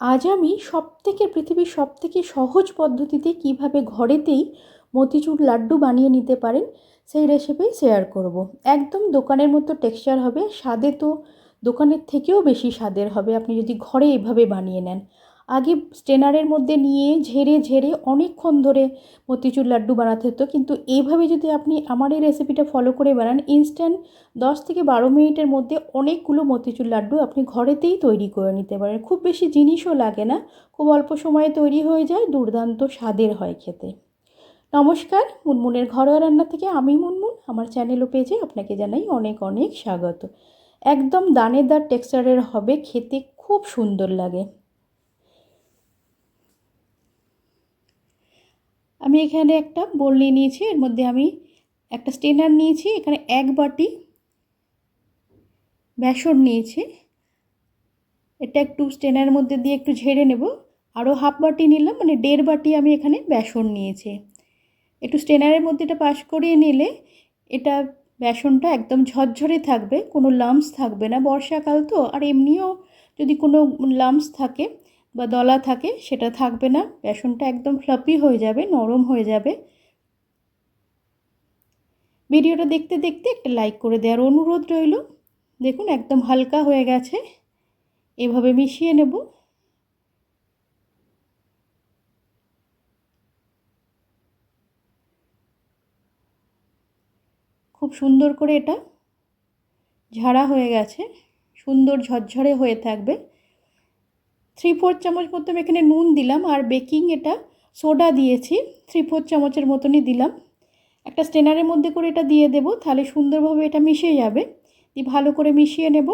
আজ আমি সবথেকে, পৃথিবীর সবথেকে সহজ পদ্ধতিতে কীভাবে ঘরেতেই মতিচুর লাড্ডু বানিয়ে নিতে পারেন, সেই রেসিপি শেয়ার করব। একদম দোকানের মতো টেক্সচার হবে, স্বাদে তো দোকানের থেকেও বেশি স্বাদের হবে আপনি যদি ঘরে এভাবে বানিয়ে নেন আগে স্টেনারের মধ্যে নিয়ে ঝেড়ে ঝেড়ে অনেকক্ষণ ধরে মতিচুর লাড্ডু বানাতে হতো। কিন্তু এইভাবে যদি আপনি আমার এই রেসিপিটা ফলো করে বানান ইনস্ট্যান্ট দশ থেকে বারো মিনিটের মধ্যে অনেকগুলো মতিচুর লাড্ডু আপনি ঘরেতেই তৈরি করে নিতে পারেন। খুব বেশি জিনিসও লাগে না, খুব অল্প সময়ে তৈরি হয়ে যায়, দুর্দান্ত স্বাদের হয় খেতে। নমস্কার, মুনমুনের ঘরোয়া রান্না থেকে আমি মুনমুন। আমার চ্যানেল ও পেজে আপনাকে জানাই অনেক অনেক স্বাগত। একদম দানেদার টেক্সচারের হবে, খেতে খুব সুন্দর লাগে। আমি এখানে একটা বোল নিয়ে নিয়েছি, এর মধ্যে আমি একটা স্টেনার নিয়েছি, এখানে এক বাটি বেসন নিয়েছি। এটা একটু স্টেনার মধ্যে দিয়ে একটু ঝেড়ে নেব। আরও হাফ বাটি নিলাম মানে দেড় বাটি আমি এখানে বেসন নিয়েছি। একটু স্টেনারের মধ্যে এটা পাশ করিয়ে নিলে এটা বেসনটা একদম ঝরঝরে থাকবে, কোনো লামস থাকবে না। বর্ষাকাল তো, আর এমনিও যদি কোনো লামস থাকে বা দলা থাকে, সেটা থাকবে না। বেসনটা একদম ফ্লাপি হয়ে যাবে, নরম হয়ে যাবে। ভিডিওটা দেখতে দেখতে একটা লাইক করে দেওয়ার অনুরোধ রইল। দেখুন, একদম হালকা হয়ে গেছে। এভাবে মিশিয়ে নেব। খুব সুন্দর করে এটা ঝাড়া হয়ে গেছে। সুন্দর ঝরঝরে হয়ে থাকবে। থ্রি ফোর চামচ মতো এখানে নুন দিলাম আর বেকিং এটা সোডা দিয়েছি থ্রি ফোর চামচের মতনই দিলাম। একটা স্টেনারের মধ্যে করে এটা দিয়ে দেবো, তাহলে সুন্দরভাবে এটা মিশে যাবে। দিয়ে ভালো করে মিশিয়ে নেব।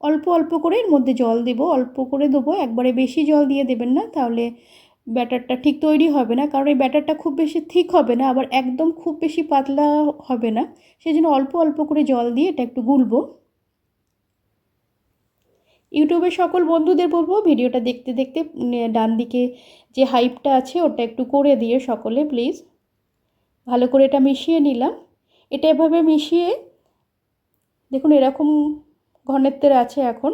অল্প অল্প করে এর মধ্যে জল দেব, অল্প করে দেবো। একবারে বেশি জল দিয়ে দেবেন না, তাহলে ব্যাটারটা ঠিক তৈরি হবে না। কারণ এই ব্যাটারটা খুব বেশি ঠিক হবে না, আবার একদম খুব বেশি পাতলা হবে না। সেই জন্য অল্প অল্প করে জল দিয়ে এটা একটু গুলবো। ইউটিউবের সকল বন্ধুদের বলব ভিডিওটা দেখতে দেখতে ডান দিকে যে হাইপটা আছে ওটা একটু করে দিয়ে সকলে প্লিজ ভালো করে এটা মিশিয়ে নিলাম। এটা এভাবে মিশিয়ে, দেখুন এরকম ঘনত্বের আছে এখন।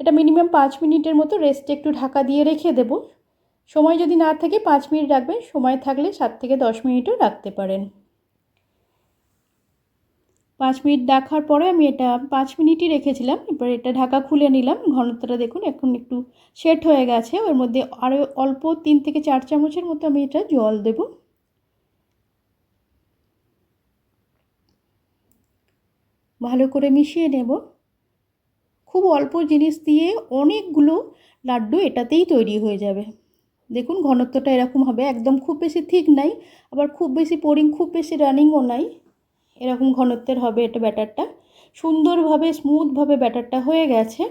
এটা মিনিমাম পাঁচ মিনিটের মতো রেস্টে একটু ঢাকা দিয়ে রেখে দেব। সময় যদি না থাকে, পাঁচ মিনিট রাখবেন। সময় থাকলে সাত থেকে দশ মিনিটও রাখতে পারেন। পাঁচ মিনিট দেখার পরে আমি এটা পাঁচ মিনিটই রেখেছিলাম। এবার এটা ঢাকা খুলে নিলাম। ঘনত্বটা দেখুন, এখন একটু সেট হয়ে গেছে। ওর মধ্যে আরও অল্প তিন থেকে চার চামচের মতো আমি এটা জল দেব। ভালো করে মিশিয়ে নেব। খুব অল্প জিনিস দিয়ে অনেকগুলো লাড্ডু এটাতেই তৈরি হয়ে যাবে। দেখুন, ঘনত্বটা এরকম হবে। একদম খুব বেশি ঠিক নাই, আবার খুব বেশি পোরিং খুব বেশি রানিংও নাই। এরকম ঘনত্বের হবে এটা ব্যাটারটা। সুন্দরভাবে স্মুথভাবে ব্যাটারটা হয়ে গেছে।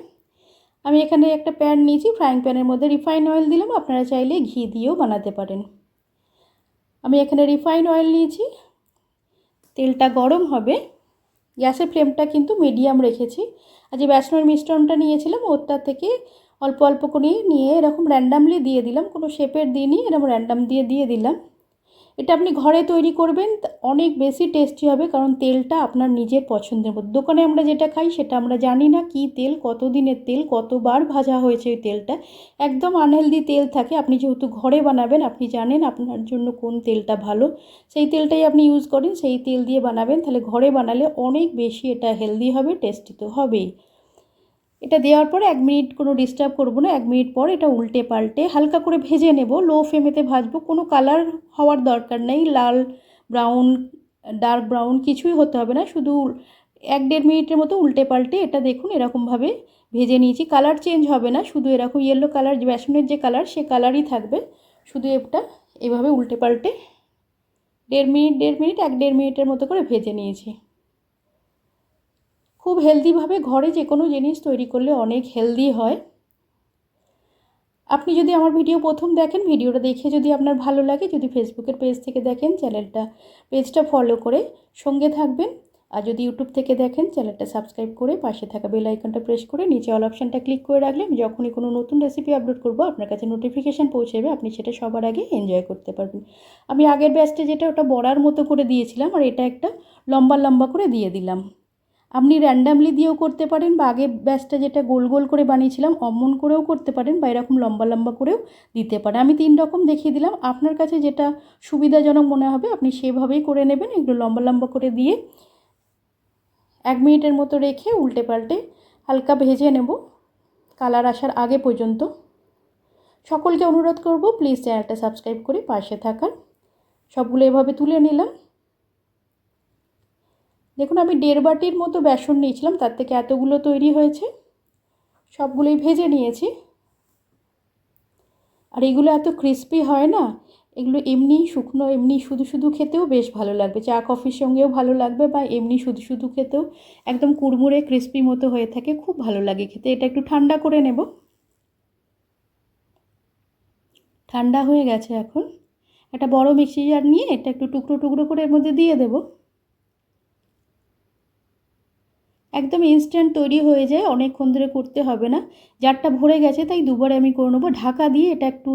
আমি এখানে একটা প্যান নিয়েছি ফ্রাইং প্যানের মধ্যে রিফাইন অয়েল দিলাম, আপনারা চাইলে ঘি দিয়েও বানাতে পারেন। আমি এখানে রিফাইন অয়েল নিয়েছি, তেলটা গরম হবে। গ্যাসের ফ্লেমটা কিন্তু মিডিয়াম রেখেছি। আর যে বেসনের মিশ্রণটা নিয়েছিলাম, ওরটা থেকে অল্প অল্প করে নিয়ে এরকম র্যান্ডামলি দিয়ে দিলাম, কোনো শেপের দিনই এরকম র্যান্ডাম দিয়ে দিয়ে দিলাম। এটা আপনি ঘরে তৈরি করবেন অনেক বেশি টেস্টি হবে কারণ তেলটা আপনার নিজের পছন্দের মতো দোকানে আমরা যেটা খাই সেটা আমরা জানি না কি তেল কত দিনের তেল, কতবার ভাজা হয়েছে ওই তেলটা। একদম আনহেলদি তেল থাকে, আপনি যেহেতু ঘরে বানাবেন, আপনি জানেন আপনার জন্য কোন তেলটা ভালো। সেই তেলটাই আপনি ইউজ করেন, সেই তেল দিয়ে বানাবেন, তাহলে ঘরে বানালে অনেক বেশি এটা হেলদি হবে টেস্টি তো হবেই। এটা দেওয়ার পরে এক মিনিট কোনো ডিস্টার্ব করব না, এক মিনিট পর এটা উল্টে পাল্টে হালকা করে ভেজে নেব। লো ফ্লেমেতে ভাজবো। কোনো কালার হওয়ার দরকার নেই, লাল ব্রাউন ডার্ক ব্রাউন কিছুই হতে হবে না। শুধু এক দেড় মিনিটের মতো উল্টে পাল্টে এটা দেখুন এরকমভাবে ভেজে নিয়েছি। কালার চেঞ্জ হবে না, শুধু এরকম ইয়েলো কালার বেসনের যে কালার সে কালারই থাকবে। শুধু এটা এভাবে উল্টে পাল্টে দেড় মিনিট দেড় মিনিট, এক দেড় মিনিটের মতো করে ভেজে নিয়েছি। খুব হেলদিভাবে ঘরে যে কোনো জিনিস তৈরি করলে অনেক হেলদি হয়। আপনি যদি আমার ভিডিও প্রথম দেখেন ভিডিওটা দেখে যদি আপনার ভালো লাগে, যদি ফেসবুকের পেজ থেকে দেখেন চ্যানেলটা পেজটা ফলো করে সঙ্গে থাকবেন। আর যদি ইউটিউব থেকে দেখেন চ্যানেলটা সাবস্ক্রাইব করে পাশে থাকা বেল আইকনটা প্রেস করে নিচে অল অপশানটা ক্লিক করে রাখলে আমি যখনই কোনো নতুন রেসিপি আপলোড করব, আপনার কাছে নোটিফিকেশান পৌঁছাবে আপনি সেটা সবার আগে এনজয় করতে পারবেন। আমি আগের ব্যাচটা যেটা, ওটা বড়ার মতো করে দিয়েছিলাম, আর এটা একটা লম্বা লম্বা করে দিয়ে দিলাম। আপনি র্যান্ডামলি দিয়েও করতে পারেন বা আগে ব্যাসটা যেটা গোল গোল করে বানিয়েছিলাম, অমন করেও করতে পারেন বা এরকম লম্বা লম্বা করেও দিতে পারেন। আমি তিন রকম দেখিয়ে দিলাম। আপনার কাছে যেটা সুবিধাজনক মনে হবে, আপনি সেভাবেই করে নেবেন, একটু লম্বা লম্বা করে দিয়ে এক মিনিটের মতো রেখে উল্টে পাল্টে হালকা ভেজে নেব। কালার আসার আগে পর্যন্ত। সকলকে অনুরোধ করব প্লিজ চ্যানেলটা সাবস্ক্রাইব করে পাশে থাকার। সবগুলো এভাবে তুলে নিলাম। দেখুন, আমি দেড় বাটির মতো বেসন নিয়েছিলাম, তার থেকে এতগুলো তৈরি হয়েছে। সবগুলোই ভেজে নিয়েছি। আর এগুলো এত ক্রিস্পি হয় না, এগুলো এমনি শুকনো, এমনি শুধু শুধু খেতেও বেশ ভালো লাগবে। চা, কফির সঙ্গেও ভালো লাগবে বা এমনি শুধু শুধু খেতেও একদম কুড়মুড়ে ক্রিস্পি মতো হয়ে থাকে, খুব ভালো লাগে খেতে। এটা একটু ঠান্ডা করে নেব। ঠান্ডা হয়ে গেছে এখন। একটা বড় মিক্সি জার নিয়ে এটা একটু টুকরো টুকরো করে এর মধ্যে দিয়ে দেবো। একদম ইনস্ট্যান্ট তৈরি হয়ে যায়, অনেকক্ষণ ধরে করতে হবে না। জারটা ভরে গেছে, তাই দুবারে আমি করে নেব। ঢাকা দিয়ে এটা একটু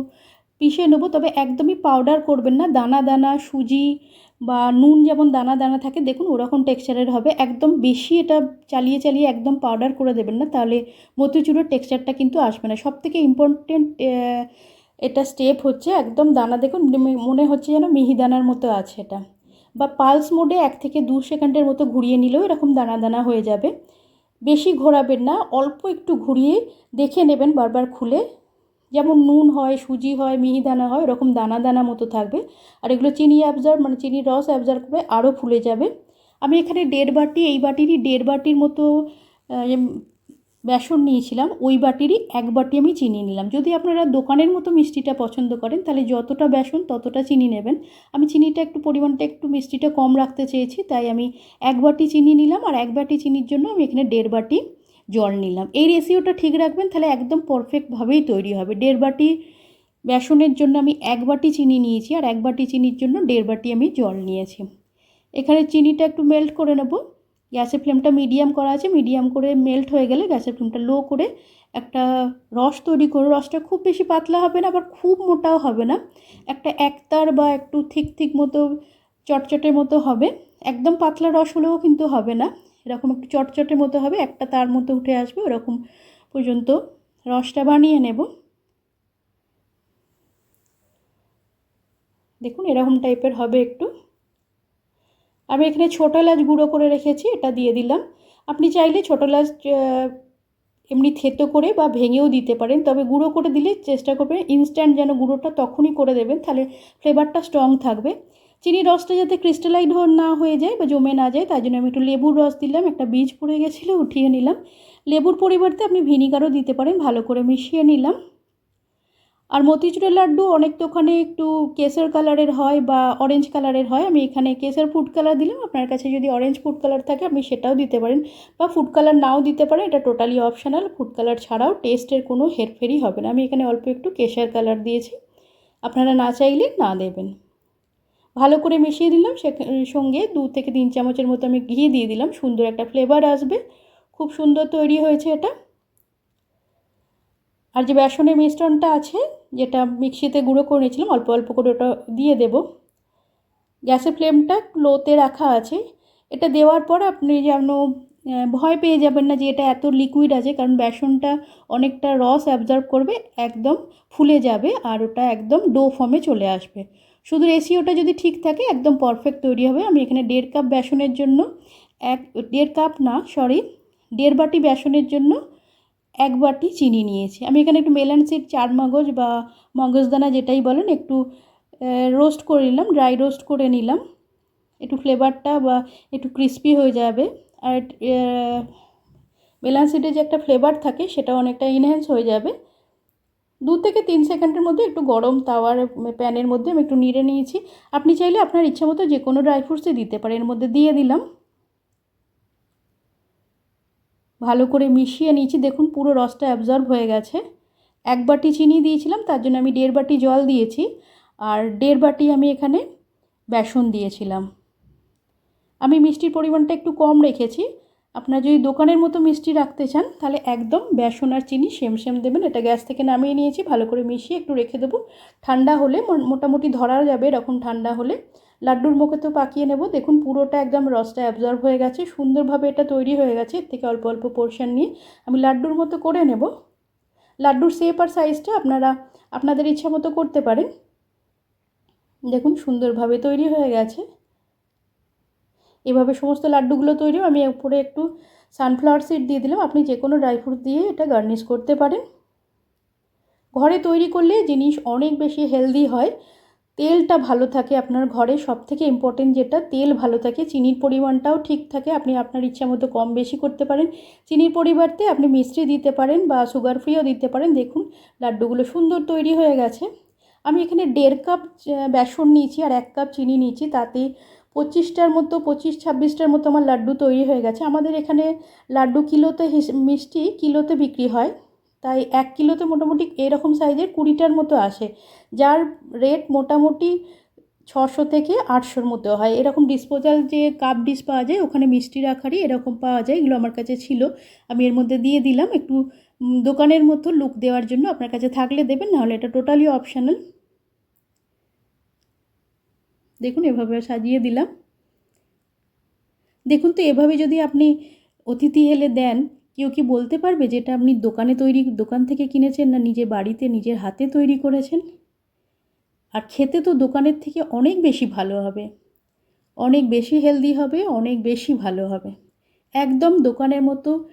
পিষে নেব, তবে একদমই পাউডার করবেন না। দানা দানা, সুজি বা নুন যেমন দানা দানা থাকে, দেখুন ওরকম টেক্সচারের হবে। একদম বেশি এটা চালিয়ে চালিয়ে একদম পাউডার করে দেবেন না, তাহলে মতিচুরের টেক্সচারটা কিন্তু আসবে না। সব থেকে ইম্পর্টেন্ট এটা স্টেপ হচ্ছে একদম দানা। দেখুন, মনে হচ্ছে যেন মিহিদানার মতো আছে এটা। বা পালস মোডে এক থেকে দু সেকেন্ডের মতো ঘুরিয়ে নিলেও এরকম দানা দানা হয়ে যাবে। বেশি ঘোরাবেন না, অল্প একটু ঘুরিয়ে দেখে নেবেন বারবার খুলে। যেমন নুন হয়, সুজি হয় মিহিদানা হয়, এরকম দানা দানা মতো থাকবে। আর এগুলো চিনি অ্যাবজার্ভ মানে চিনির রস অ্যাবজার্ভ করে আরও ফুলে যাবে। আমি এখানে দেড় বাটি, এই বাটিরই দেড় বাটির মতো বেসন নিয়েছিলাম, ওই বাটিরই এক বাটি আমি চিনি নিলাম। যদি আপনারা দোকানের মতো মিষ্টিটা পছন্দ করেন, তাহলে যতটা বেসন ততটা চিনি নেবেন। আমি চিনিটা একটু পরিমাণটা একটু মিষ্টিটা কম রাখতে চেয়েছি, তাই আমি এক বাটি চিনি নিলাম আর এক বাটি চিনির জন্য আমি এখানে দেড় বাটি জল নিলাম। এই রেসিওটা ঠিক রাখবেন, তাহলে একদম পারফেক্টভাবেই তৈরি হবে। দেড় বাটি বেসনের জন্য আমি এক বাটি চিনি নিয়েছি আর এক বাটি চিনির জন্য দেড় বাটি আমি জল নিয়েছি। এখানে চিনিটা একটু মেল্ট করে নেব। গ্যাসের ফ্লেমটা মিডিয়াম করা আছে, মিডিয়াম করে মেল্ট হয়ে গেলে গ্যাসের ফ্লেমটা লো করে একটা রস তৈরি করো। রসটা খুব বেশি পাতলা হবে না, আবার খুব মোটাও হবে না। একটা একতার বা একটু থিক থিক মতো চটচটের মতো হবে। একদম পাতলা রস হলেও কিন্তু হবে না। এরকম একটু চটচটের মতো হবে, একটা তার মতো উঠে আসবে, ওরকম পর্যন্ত রসটা বানিয়ে নেব। দেখুন এরকম টাইপের হবে একটু। আমি এখানে ছোটো এলাচ গুঁড়ো করে রেখেছি, এটা দিয়ে দিলাম। আপনি চাইলে ছোটো এলাচ এমনি থেতো করে বা ভেঙেও দিতে পারেন, তবে গুঁড়ো করে দিলে চেষ্টা করবেন ইনস্ট্যান্ট যেন গুঁড়োটা তখনই করে দেবেন, তাহলে ফ্লেভারটা স্ট্রং থাকবে। চিনির রসটা যাতে ক্রিস্টালাইড না হয়ে যায় বা জমে না যায়, তাই জন্য আমি একটু লেবুর রস দিলাম, একটা বীজ পড়ে গেছিল, উঠিয়ে নিলাম। লেবুর পরিবর্তে আপনি ভিনিগারও দিতে পারেন, ভালো করে মিশিয়ে নিলাম। আর মতিচুরের লাড্ডু অনেক দোকানে একটু কেসর কালারের হয় বা অরেঞ্জ কালারের হয়। আমি এখানে কেসর ফুড কালার দিলাম। আপনার কাছে যদি অরেঞ্জ ফুড কালার থাকে, আপনি সেটাও দিতে পারেন বা ফুড কালার নাও দিতে পারেন। এটা টোটালি অপশানাল ফুড কালার ছাড়াও টেস্টের কোনো হেরফেরই হবে না। আমি এখানে অল্প একটু কেশর কালার দিয়েছি। আপনারা না চাইলে না দেবেন। ভালো করে মিশিয়ে দিলাম। সে সঙ্গে দু থেকে তিন চামচের মতো আমি ঘি দিয়ে দিলাম। সুন্দর একটা ফ্লেভার আসবে। খুব সুন্দর তৈরি হয়েছে এটা। আর যে বেসনের মিশ্রণটা আছে, যেটা মিক্সিতে গুঁড়ো করে নিয়েছিলাম, অল্প অল্প করে ওটা দিয়ে দেব। গ্যাসের ফ্লেমটা লোতে রাখা আছে। এটা দেওয়ার পর আপনি যেন ভয় পেয়ে যাবেন না যে এটা এত লিকুইড আছে, কারণ বেসনটা অনেকটা রস অ্যাবজর্ব করবে, একদম ফুলে যাবে আর ওটা একদম ডো ফর্মে চলে আসবে। শুধু রেসিওটা যদি ঠিক থাকে, একদম পারফেক্ট তৈরি হবে। আমি এখানে দেড় কাপ বেসনের জন্য এক, দেড় কাপ না সরি দেড় বাটি বেসনের জন্য এক বাটি চিনি নিয়েছি। আমি এখানে একটু মেলান সিড চার মগজ বা মগজদানা যেটাই বলেন, একটু রোস্ট করে নিলাম ড্রাই রোস্ট করে নিলাম। একটু ফ্লেভারটা বা একটু ক্রিস্পি হয়ে যাবে। আর মেলান সিডের যে একটা ফ্লেভার থাকে সেটা অনেকটা ইনহ্যান্স হয়ে যাবে। দু থেকে তিন সেকেন্ডের মধ্যে একটু গরম তাওয়ার প্যানের মধ্যে আমি একটু নিড়ে নিয়েছি। আপনি চাইলে আপনার ইচ্ছা মতো যে কোনো ড্রাই ফ্রুটসই দিতে পারেন। এর মধ্যে দিয়ে দিলাম। ভালো করে মিশিয়ে নিয়েছি। দেখুন, পুরো রসটা অ্যাবজর্ব হয়ে গেছে। এক বাটি চিনি দিয়েছিলাম, তার জন্য আমি দেড় বাটি জল দিয়েছি। আর দেড় বাটি আমি এখানে বেসন দিয়েছিলাম। আমি মিষ্টির পরিমাণটা একটু কম রেখেছি। আপনারা যদি দোকানের মতো মিষ্টি রাখতে চান, তাহলে একদম বেসন আর চিনি সেম সেম দেবেন। এটা গ্যাস থেকে নামিয়ে নিয়েছি, ভালো করে মিশিয়ে একটু রেখে দেবো। ঠান্ডা হলে, মোটামুটি ধরা যাবে, এরকম ঠান্ডা হলে। লাড্ডুর মুখে তো পাকিয়ে নেব। দেখুন, পুরোটা একদম রসটা অ্যাবজর্ব হয়ে গেছে। সুন্দরভাবে এটা তৈরি হয়ে গেছে। এর থেকে অল্প অল্প পোর্শন নিয়ে আমি লাড্ডুর মতো করে নেব। লাড্ডুর শেপ আর সাইজটা আপনারা, আপনাদের ইচ্ছা মতো করতে পারেন। দেখুন, সুন্দরভাবে তৈরি হয়ে গেছে। এভাবে সমস্ত লাড্ডুগুলো তৈরি আমি উপরে একটু সানফ্লাওয়ার সিড দিয়ে দিলাম। আপনি যে কোনো ড্রাই ফ্রুট দিয়ে এটা গার্নিশ করতে পারেন। ঘরে তৈরি করলে জিনিস অনেক বেশি হেলদি হয়। তেলটা ভালো থাকে, আপনার ঘরে সব থেকে ইম্পর্টেন্ট যেটা, তেল ভালো থাকে, চিনির পরিমাণটাও ঠিক থাকে, আপনি আপনার ইচ্ছা মতো কম বেশি করতে পারেন। চিনির পরিবর্তে আপনি মিষ্টি দিতে পারেন বা সুগার ফ্রিও দিতে পারেন। দেখুন, লাড্ডুগুলো সুন্দর তৈরি হয়ে গেছে। আমি এখানে দেড় কাপ বেসন নিয়েছি আর এক কাপ চিনি নিয়েছি। তাতে পঁচিশটার মতো, পঁচিশ, ছাব্বিশটার মতো আমার লাড্ডু তৈরি হয়ে গেছে। আমাদের এখানে লাড্ডু কিলোতে মিষ্টি কিলোতে বিক্রি হয়। তাই এক কিলোতে মোটামুটি এরকম সাইজের কুড়িটার মতো আসে। যার রেট মোটামুটি ছশো থেকে আটশোর মতো হয়। এরকম ডিসপোজাল যে কাপ ডিস পাওয়া যায়, ওখানে মিষ্টি রাখারই এরকম পাওয়া যায়। এগুলো আমার কাছে ছিল। আমি এর মধ্যে দিয়ে দিলাম। একটু দোকানের মতো লুক দেওয়ার জন্য আপনার কাছে থাকলে দেবেন, নাহলে এটা টোটালি অপশানাল দেখুন, এভাবে সাজিয়ে দিলাম। দেখুন তো, এভাবে যদি আপনি অতিথি এলে দেন কেউ কি বলতে পারবে যেটা আপনি দোকানে তৈরি, দোকান থেকে কিনেছেন না নিজে বাড়িতে, নিজের হাতে তৈরি করেছেন? আর খেতে তো দোকানের থেকে অনেক বেশি ভালো হবে। অনেক বেশি হেলদি হবে, অনেক বেশি ভালো হবে। একদম দোকানের মতো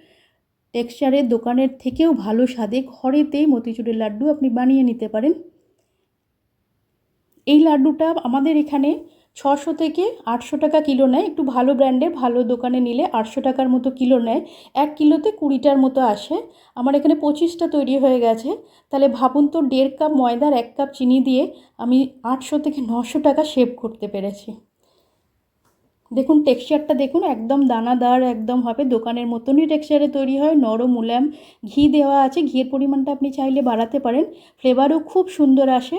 টেক্সচারের দোকানের থেকেও ভালো স্বাদে ঘরেতেই মতিচুরের লাড্ডু আপনি বানিয়ে নিতে পারেন। এই লাড্ডুটা আমাদের এখানে ছশো থেকে আটশো টাকা কিলো নেয়। একটু ভালো ব্র্যান্ডের ভালো দোকানে নিলে আটশো টাকার মতো কিলো নেয়। এক কিলোতে কুড়িটার মতো আসে। আমার এখানে পঁচিশটা তৈরি হয়ে গেছে। তাহলে ভাবুন তো, দেড় কাপ ময়দার এক কাপ চিনি দিয়ে আমি আটশো থেকে নশো টাকা সেভ করতে পেরেছি। দেখুন টেক্সচারটা দেখুন, একদম দানাদার, একদম হবে। দোকানের মতনই টেক্সচারে তৈরি হয়। নরম মুলায়ম ঘি দেওয়া আছে। ঘিয়ের পরিমাণটা আপনি চাইলে বাড়াতে পারেন। ফ্লেভারও খুব সুন্দর আসে।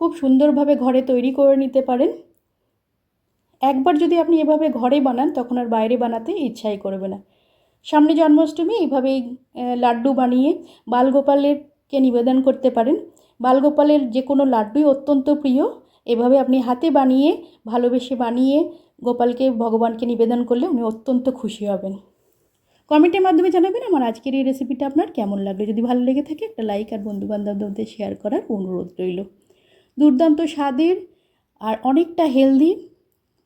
খুব সুন্দরভাবে ঘরে তৈরি করে নিতে পারেন। একবার যদি আপনি এভাবে ঘরে বানান, তখন আর বাইরে বানাতে ইচ্ছাই করবে না। সামনে জন্মাষ্টমী, এইভাবেই লাড্ডু বানিয়ে বালগোপালেরকে নিবেদন করতে পারেন। বালগোপালের যে কোনো লাড্ডুই অত্যন্ত প্রিয়। এভাবে আপনি হাতে বানিয়ে, ভালোবেসে বানিয়ে গোপালকে, ভগবানকে নিবেদন করলে উনি অত্যন্ত খুশি হবেন। কমেন্টের মাধ্যমে জানাবেন আমার আজকের এই রেসিপিটা আপনার কেমন লাগল। যদি ভালো লেগে থাকে, একটা লাইক আর বন্ধুবান্ধবদের শেয়ার করার অনুরোধ রইল। দুর্দান্ত স্বাদের আর অনেকটা হেলদি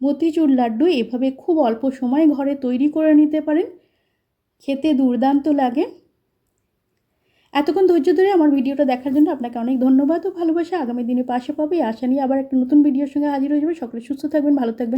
মতিচুর লাড্ডু এভাবে খুব অল্প সময় ঘরে তৈরি করে নিতে পারেন। খেতে দুর্দান্ত লাগে। এতক্ষণ ধৈর্য ধরে আমার ভিডিওটা দেখার জন্য আপনাকে অনেক ধন্যবাদ ও ভালোবাসা। আগামী দিনে পাশে পাবে। আশা নিয়ে আবার একটা নতুন ভিডিওর সঙ্গে হাজির হয়ে যাবে। সকলে সুস্থ থাকবেন, ভালো থাকবেন।